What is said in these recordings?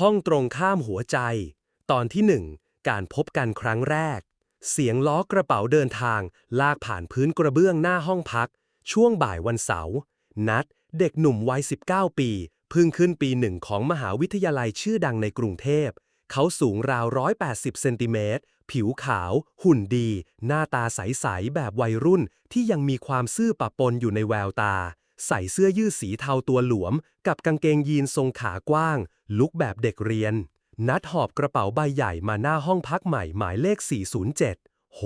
ห้องตรงข้ามหัวใจ ตอนที่หนึ่งการพบกันครั้งแรก เสียงล้อกระเป๋าเดินทาง ลากผ่านพื้นกระเบื้องหน้าห้องพัก ช่วงบ่ายวันเสาร์นัดเด็กหนุ่มวัย 19 ปีพิ่งขึ้นปีหนึ่งของมหาวิทยาลัยชื่อดังในกรุงเทพ เขาสูงราว 180 เซนติเมตร ผิวขาว หุ่นดี หน้าตาใส ๆ แบบวัยรุ่นที่ยังมีความซื่อปะปนอยู่ในแววตา ใส่เสื้อยืดสีเทาตัวหลวม กับกางเกงยีนทรงขากว้าง ลุกแบบเด็กเรียน นัดหอบกระเป๋าใบใหญ่มาหน้าห้องพักใหม่หมายเลข 407 โห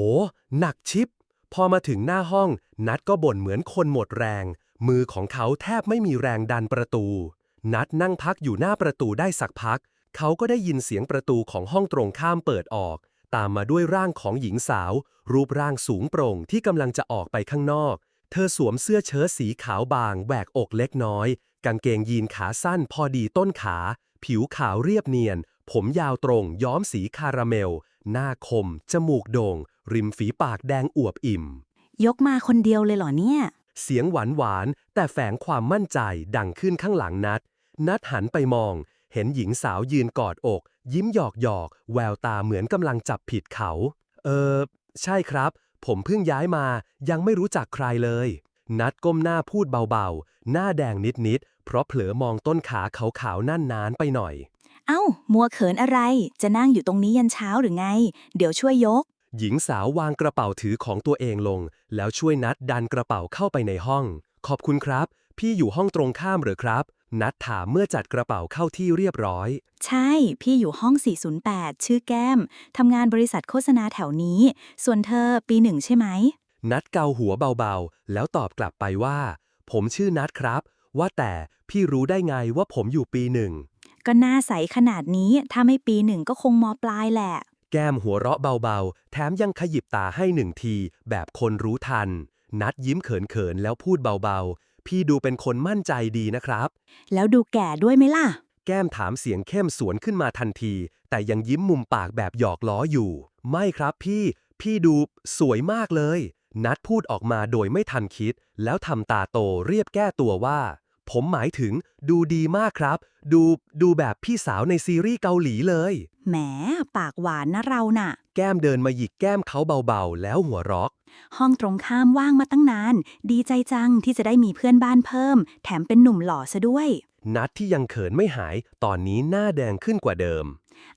หนักชิป พอมาถึงหน้าห้อง นัดก็บ่นเหมือนคนหมดแรง มือของเขาแทบไม่มีแรงดันประตู นัดนั่งพักอยู่หน้าประตูได้สักพัก เขาก็ได้ยินเสียงประตูของห้องตรงข้ามเปิดออก ตามมาด้วยร่างของหญิงสาว รูปร่างสูงโปร่งที่กำลังจะออกไปข้างนอก เธอสวมเสื้อเชิ้ตสีขาวบางแหวกอกเล็กน้อย กางเกงยีนขาสั้นพอดีต้นขา ผิวขาวเรียบเนียน ผมยาวตรงย้อมสีคาราเมล หน้าคม จมูกโด่ง ริมฝีปากแดงอวบอิ่ม ยกมาคนเดียวเลยเหรอเนี่ย เสียงหวานหวานๆแต่แฝงความมั่นใจดังขึ้นข้างหลังนัด นัดหันไปมอง เห็นหญิงสาวยืนกอดอก ยิ้มหยอกหยอกๆแววตาเหมือนกำลังจับผิดเขา เออใช่ครับ ผมเพิ่งย้ายมา ยังไม่รู้จักใครเลย นัดก้มหน้าพูดเบาๆ หน้าแดงนิดๆ เพราะเผลอมองต้นขาขาวๆนั่นนานไปหน่อย เอ้า มัวเขินอะไร จะนั่งอยู่ตรงนี้ยันเช้าหรือไง เดี๋ยวช่วยยก หญิงสาววางกระเป๋าถือของตัวเองลง แล้วช่วยนัดดันกระเป๋าเข้าไปในห้อง ขอบคุณครับ พี่อยู่ห้องตรงข้ามหรือครับ นัดถามเมื่อจัดกระเป๋าเข้าที่เรียบร้อย ใช่ พี่อยู่ห้อง 408 ชื่อแก้ม ทำงานบริษัทโฆษณาแถวนี้ ส่วนเธอปีหนึ่งใช่ไหม นัดเกาหัวเบาๆ แล้วตอบกลับไปว่า ผมชื่อนัดครับ ว่าแต่พี่รู้ได้ไงว่าผมอยู่ปีหนึ่ง ก็หน้าใสขนาดนี้ ถ้าไม่ปีหนึ่งก็คงมปลายแหละ แก้มหัวเราะเบาๆ แถมยังขยิบตาให้หนึ่งที แบบคนรู้ทัน นัดยิ้มเขินๆ แล้วพูดเบาๆ พี่ดูเป็นคนมั่นใจดีนะครับ แล้วดูแก่ด้วยไหมล่ะ แก้มถามเสียงเข้มสวนขึ้นมาทันที แต่ยังยิ้มมุมปากแบบหยอกล้ออยู่ ไม่ครับพี่ พี่ดูสวยมากเลย นัดพูดออกมาโดยไม่ทันคิด แล้วทำตาโตเรียบแก้ตัวว่า ผมหมายถึงดูดีมากครับ ดูดูแบบพี่สาวในซีรีส์เกาหลีเลย แหม ปากหวานนะเราน่ะ แก้มเดินมาหยิกแก้มเขาเบาๆ แล้วหัวเรัก ห้องตรงข้ามว่างมาตั้งนาน ดีใจจังที่จะได้มีเพื่อนบ้านเพิ่ม แถมเป็นหนุ่มหล่อซะด้วย นัดที่ยังเขินไม่หาย ตอนนี้หน้าแดงขึ้นกว่าเดิม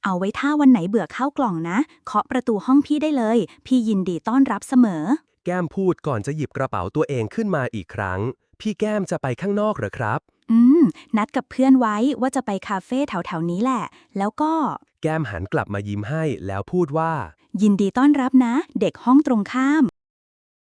เอาไว้ถ้าวันไหนเบื่อข้าวกล่องนะ เคาะประตูห้องพี่ได้เลย พี่ยินดีต้อนรับเสมอ แก้มพูดก่อนจะหยิบกระเป๋าตัวเองขึ้นมาอีกครั้ง พี่แก้มจะไปข้างนอกเหรอครับ อืม นัดกับเพื่อนไว้ว่าจะไปคาเฟ่แถวๆนี้แหละ แล้วก็ แก้มหันกลับมายิ้มให้แล้วพูดว่า ยินดีต้อนรับนะ เด็กห้องตรงข้าม